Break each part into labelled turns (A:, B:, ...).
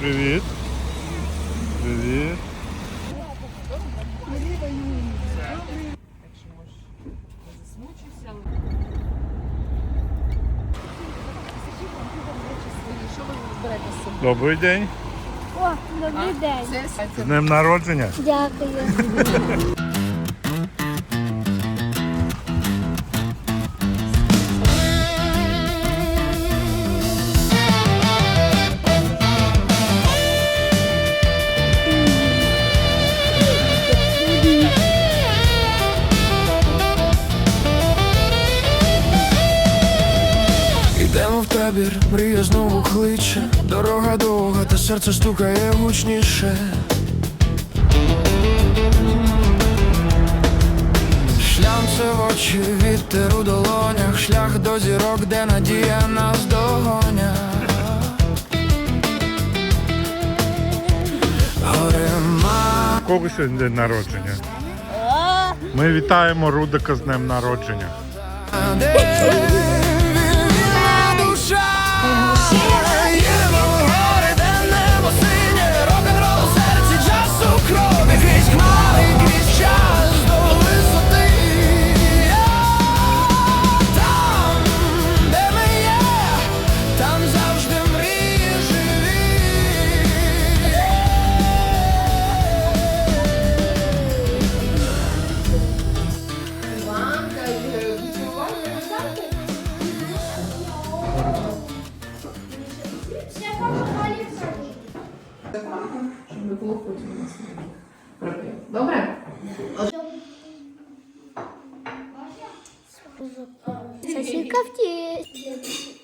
A: Привіт. Привіт. Добрий день.
B: О, добрий день.
A: З днем народження.
B: Дякую.
C: табір, мрія знову кличе. Дорога довга, та серце стукає гучніше. Шлямце в очі, вітер у долонях. Шлях до зірок, де надія нас догоня
A: Кого сьогодні день народження? Ми вітаємо Рудика з днем народження.
B: Ті.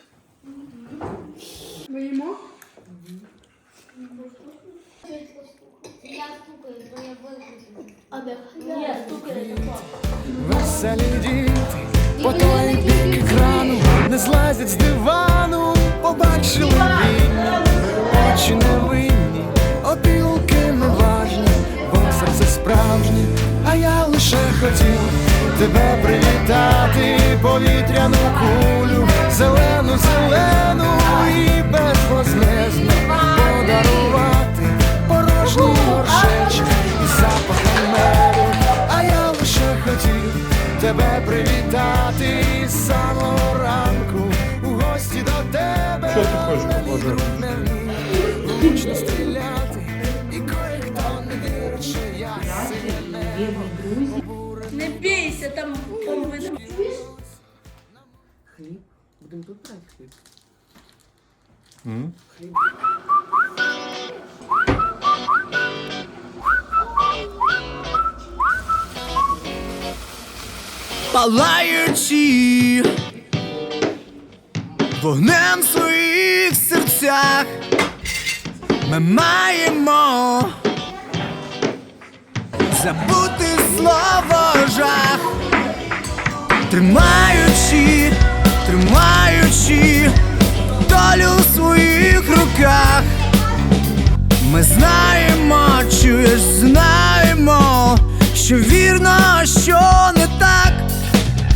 D: Я стукаю, то я виключу. Ні, стукаю.
C: Діти по той бік екрану не злазять з дивану, побачили війну, очі невинні, опілки неважні, бо серце справжнє, а я лише хотів тебе привітати, повітряну кулю, зелену, зелену і безвознезну подарувати порожній горшечок і запахом меду, а я лише хотів тебе привітати з самого ранку у гості до тебе.
A: Що ти хочеш?
C: Не вмію стріляти, і кое-хто не вірить, що я сильний.
D: Не бійся, там бомби.
E: Хліб. Будемо тут брати хліб.
A: М?
C: палаючи вогнем в своїх серцях, ми маємо забути слово жах, тримаючи, тримаючи долю в своїх руках. Ми знаємо, чуєш, знаємо, що вірно, що не так.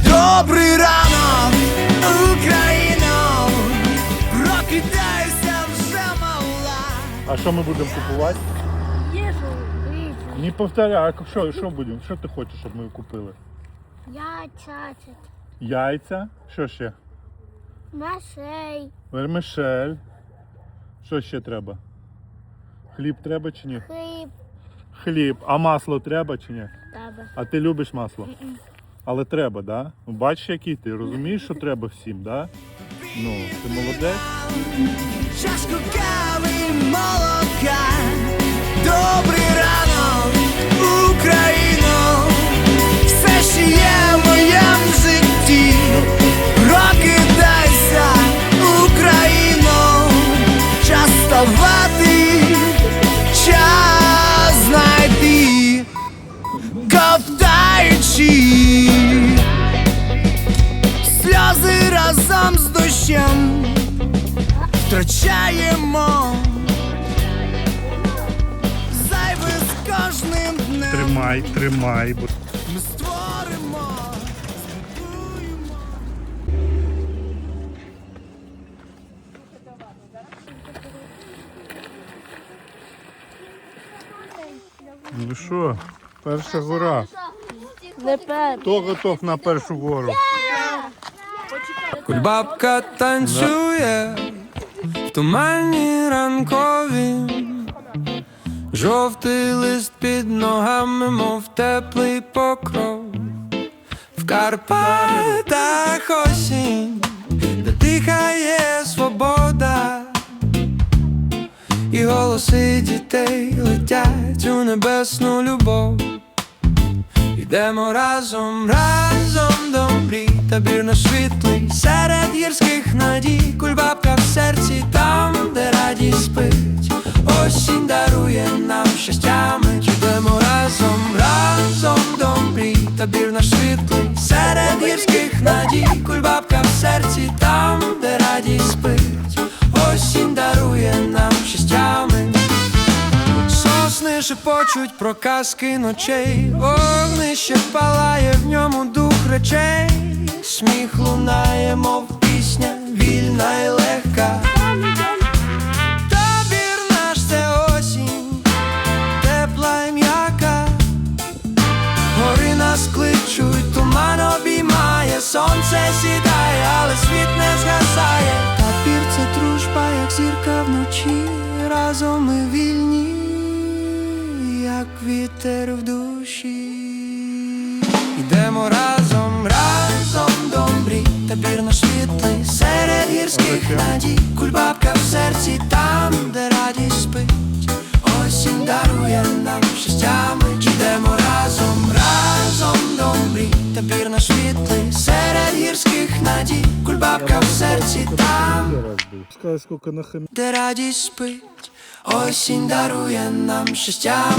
C: Добрий ранок, Україно, прокидайся вже мала.
A: А що ми будемо купувати?
B: Їжу, їжу.
A: Не повторяй, а що, що будемо? Що ти хочеш, щоб ми купили?
B: Я чачет.
A: Яйця? Що ще?
B: Машей.
A: Вермишель. Що ще треба? Хліб треба чи ні?
B: Хліб.
A: Хліб. А масло треба чи ні?
B: Тебе.
A: А ти любиш масло? Але треба, да? Ну, Бачиш, який ти, розумієш, що треба всім, да? Ну, ти молодець.
C: Чашку кави молока. Добрий втрачаємо. Зайве з кожним днем.
A: Тримай, тримай.
C: Ми створимо, збудуємо.
A: Ну що, перша гора.
B: Не.
A: Хто готов на першу гору?
F: Бабка танцює тумані ранкові, жовтий лист під ногами, мов теплий покров. В Карпатах осінь, де дихає свобода, і голоси дітей летять у небесну любов. Йдемо разом, разом до мрій, табір на світлий, серед гірських надій, кульбабка в серці, табір на серед гірських надій, кульбабка в серці, там, де радість спить, осінь дарує нам щастями. Сосни шепочуть про казки ночей, вогнище палає в ньому дух речей, сміх лунає, мов пісня, вільна і разом ми вільні, як вітер в душі. Йдемо разом, разом до мрій, табір наш світлий, серед гірських надій, кульбабка в серці, там, де радість спить. Осінь дарує нам щастями, йдемо разом, разом до мрій, табір наш світлий, серед гірських надій, кульбабка в серці, там,
A: Скажи, скільки на хамі.
F: де радість спить, осінь дарує нам щастями.